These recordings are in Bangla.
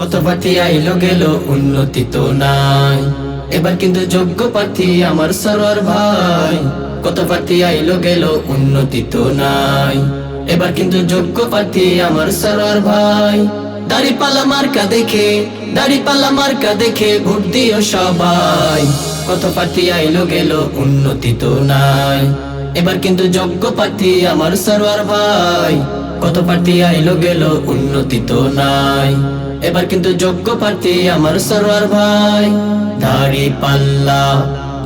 কত প্রার্থী আইলো গেল, উন্নতি তো নাই। এবার কিন্তু যোগ্য প্রার্থী আমার সরোয়ার ভাই। কত প্রার্থী আইলো গেল, উন্নতি তো নাই। এবার কিন্তু যোগ্য প্রার্থী আমার সরোয়ার ভাই। দাড়ি পালা মার্কা দেখে, দাড়ি পালা মার্কা দেখে ভোট দিও সবাই। কত প্রার্থী আইলো গেল, উন্নতি তো নাই। এবার কিন্তু যোগ্য প্রার্থী আমার সরোয়ার ভাই। কত প্রার্থী আইলো গেল, উন্নতি তো নাই। এবার কিন্তু যোগ্য পার্থী আমার সরোয়ার ভাই। দাড়ি পাল্লা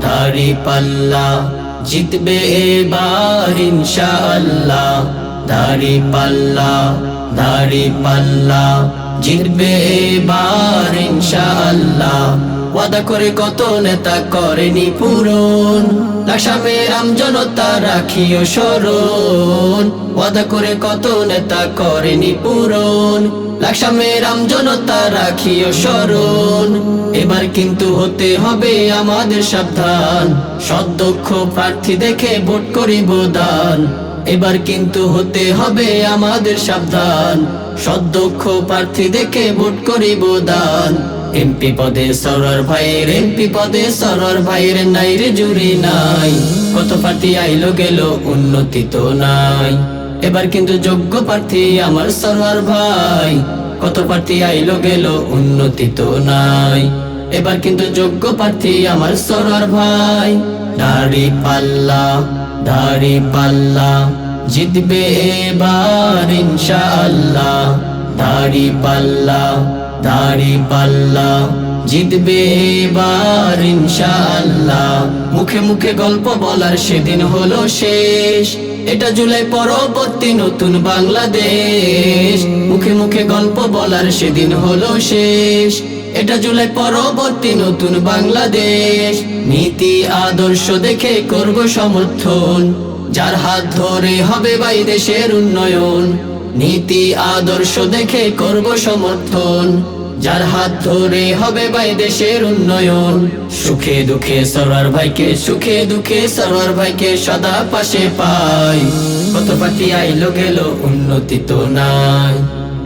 দাড়ি পাল্লা, জিতবে এবার ইনশাআল্লাহ। দাড়ি পাল্লা দাড়ি পাল্লা, জিতবে এবার ইনশাআল্লাহ। ওয়াদা করে কত নেতা করেনি পূরণ। লাসামে রাম জনতা রাখিও স্মরণ। ওয়াদা করে কত নেতা করেনি পূরণ। রাম জনতা রাখিও স্মরণ। এবার কিন্তু হতে হবে আমাদের সাবধান। সদক্ষ প্রার্থী দেখে ভোট করিব দান। এবার কিন্তু হতে হবে আমাদের সাবধান। সদক্ষ প্রার্থী দেখে ভোট করিব দান। এমপি পদে সরর ভাইয়ের, এমপি পদে সরর ভাইয়ের নাই রে, জুড়ি নাই। কত প্রার্থী আইলো গেল, উন্নতি তো নাই। এবার কিন্তু যোগ্য প্রার্থী আমার সরর ভাই। কত প্রার্থী আইলো গেল, উন্নতি তো নাই। এবার কিন্তু যোগ্য প্রার্থী আমার সরর ভাই। দাড়ি পাল্লা দাড়ি পাল্লা, জিতবে এবার ইনশাআল্লাহ। দাড়ি পাল্লা দাড়ি পাল্লা জিতবে এবার ইনশাআল্লাহ। মুখে মুখে গল্প বলার সেদিন হলো শেষ। এটা জুলাই পরবর্তী নতুন বাংলাদেশ। মুখে মুখে গল্প বলার সেদিন হলো শেষ। এটা জুলাই পরবর্তী নতুন বাংলাদেশ। নীতি আদর্শ দেখে করব সমর্থন। যার হাত ধরে হবে বাই দেশের উন্নয়ন। নীতি আদর্শ দেখে করব সমর্থন। যার হাত ধরে হবে ভাই দেশের উন্নয়ন। সুখে দুঃখে সরার ভাইকে, সুখে দুঃখে সরার ভাইকে সদা পাশে পাই। কত পার্টি আইলো গেল, উন্নতি তো নাই।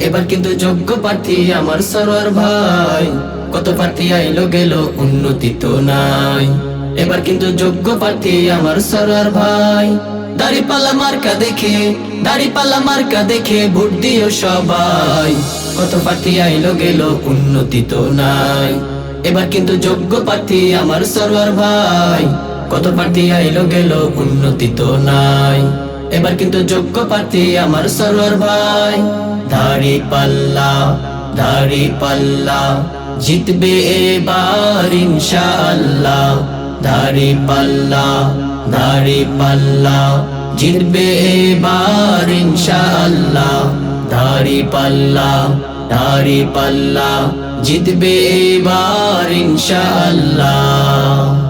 এবার কিন্তু যোগ্য প্রার্থী আমার সরোয়ার ভাই। কত প্রার্থী আইলো গেল, উন্নতি তো নাই। এবার কিন্তু যোগ্য প্রার্থী আমার সরোয়ার ভাই। দাড়ি পাল্লা মার্কা দেখে, দাড়ি পাল্লা মার্কা দেখে ভোট দিও সবাই। কত প্রার্থী আইলো গেল, উন্নতি তো নাই। এবার কিন্তু যোগ্য প্রার্থী আমার সরোয়ার ভাই। কত প্রার্থী আইলো গেল, উন্নতি তো নাই। এবার কিন্তু যোগ্য প্রার্থী আমার সরোয়ার ভাই। দাড়ি পাল্লা দাড়ি পাল্লা, জিতবে এবার ইনশাআল্লাহ। দাড়ি পাল্লা দাড়ি পাল্লা জিতবে এবার ইনশাআল্লাহ। দাড়ি পাল্লা দাড়ি পাল্লা জিতবে এবার ইনশাআল্লাহ।